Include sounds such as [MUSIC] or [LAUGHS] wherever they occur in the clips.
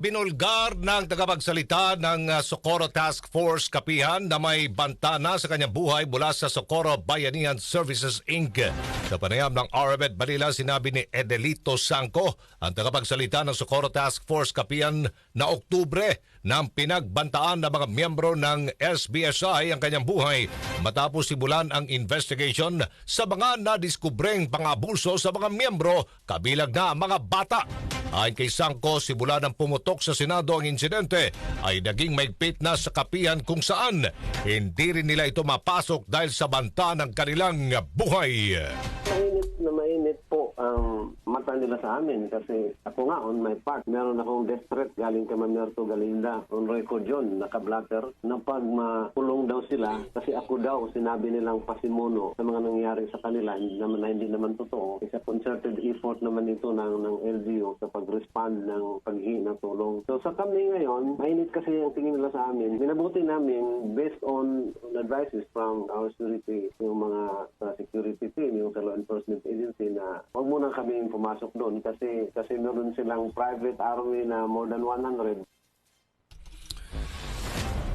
Binulgar ng tagapagsalita ng uh, Socorro Task Force Kapihan na may banta na sa kanyang buhay mula sa Socorro Bayanihan Services Inc. Sa panayam ng RMED Manila, sinabi ni Edelito Sangco, ang tagapagsalita ng Socorro Task Force Kapihan na Oktubre nang pinagbantaan ng mga miyembro ng SBSI ang kanyang buhay matapos simulan ang investigation sa mga nadiskubreng pangabuso sa mga miyembro kabilang na mga bata. Ayon kay Sangko, simula ng pumutok sa Senado ang insidente ay naging maigpit na sa kapihan kung saan hindi rin nila ito mapasok dahil sa banta ng kanilang buhay. Ahí les... mata nila sa amin kasi ako nga on my part, meron akong death threat galing kay Mamerto Galinda. On record yun, naka-blatter, na pag makulong daw sila kasi ako daw sinabi nilang pasimuno sa mga nangyari sa kanila naman, na hindi naman totoo. Isa concerted effort naman ito ng, ng LGU sa pag-respond ng paghingi ng tulong. So sa kami ngayon, mainit kasi ang tingin nila sa amin. Minabuti namin based on, on advices from our security, yung mga sa security team, yung sa law enforcement agency na huwag muna kami pumasok doon kasi kasi meron silang private army na more than 100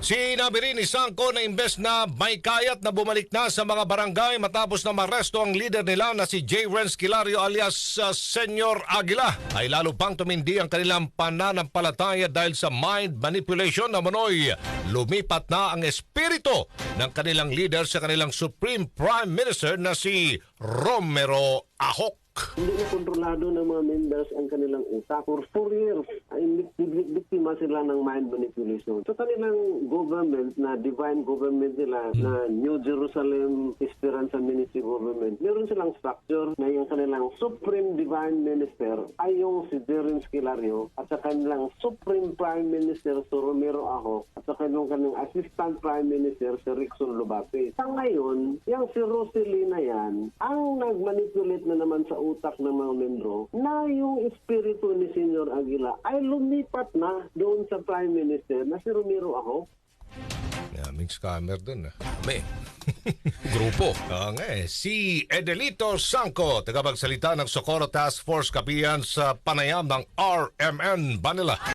Sinabi rin ni Sangko na imbes na may kayat na bumalik na sa mga barangay matapos na maresto ang leader nila na si J. Renz Kilario alias uh, Senyor Aguila ay lalo pang tumindi ang kanilang pananampalataya dahil sa mind manipulation na manoy lumipat na ang espiritu ng kanilang leader sa kanilang Supreme Prime Minister na si Romero Ahok. Hindi na kontrolado ng mga members ang kanilang utak. For four years, ay bik- bik- biktima sila ng mind manipulation. Sa kanilang government na divine government nila, na New Jerusalem Esperanza Ministry government, meron silang structure na yung kanilang Supreme Divine Minister ay yung si Jeremy Esquilario at sa kanilang Supreme Prime Minister si Romero Aho at sa kanilang, kanilang Assistant Prime Minister si Rickson Lubape. Sa ngayon, yung si Roselina yan, ang nagmanipulate na naman sa utak ng mga membro na yung espiritu ni Senyor Aguila ay lumipat na doon sa Prime Minister na si Romero Aho. Daming scammer dun. ah. May [LAUGHS] grupo. Oo nga eh. Si Edelito Sangco, tagapagsalita ng Socorro Task Force Kapihan sa panayam ng RMN Manila.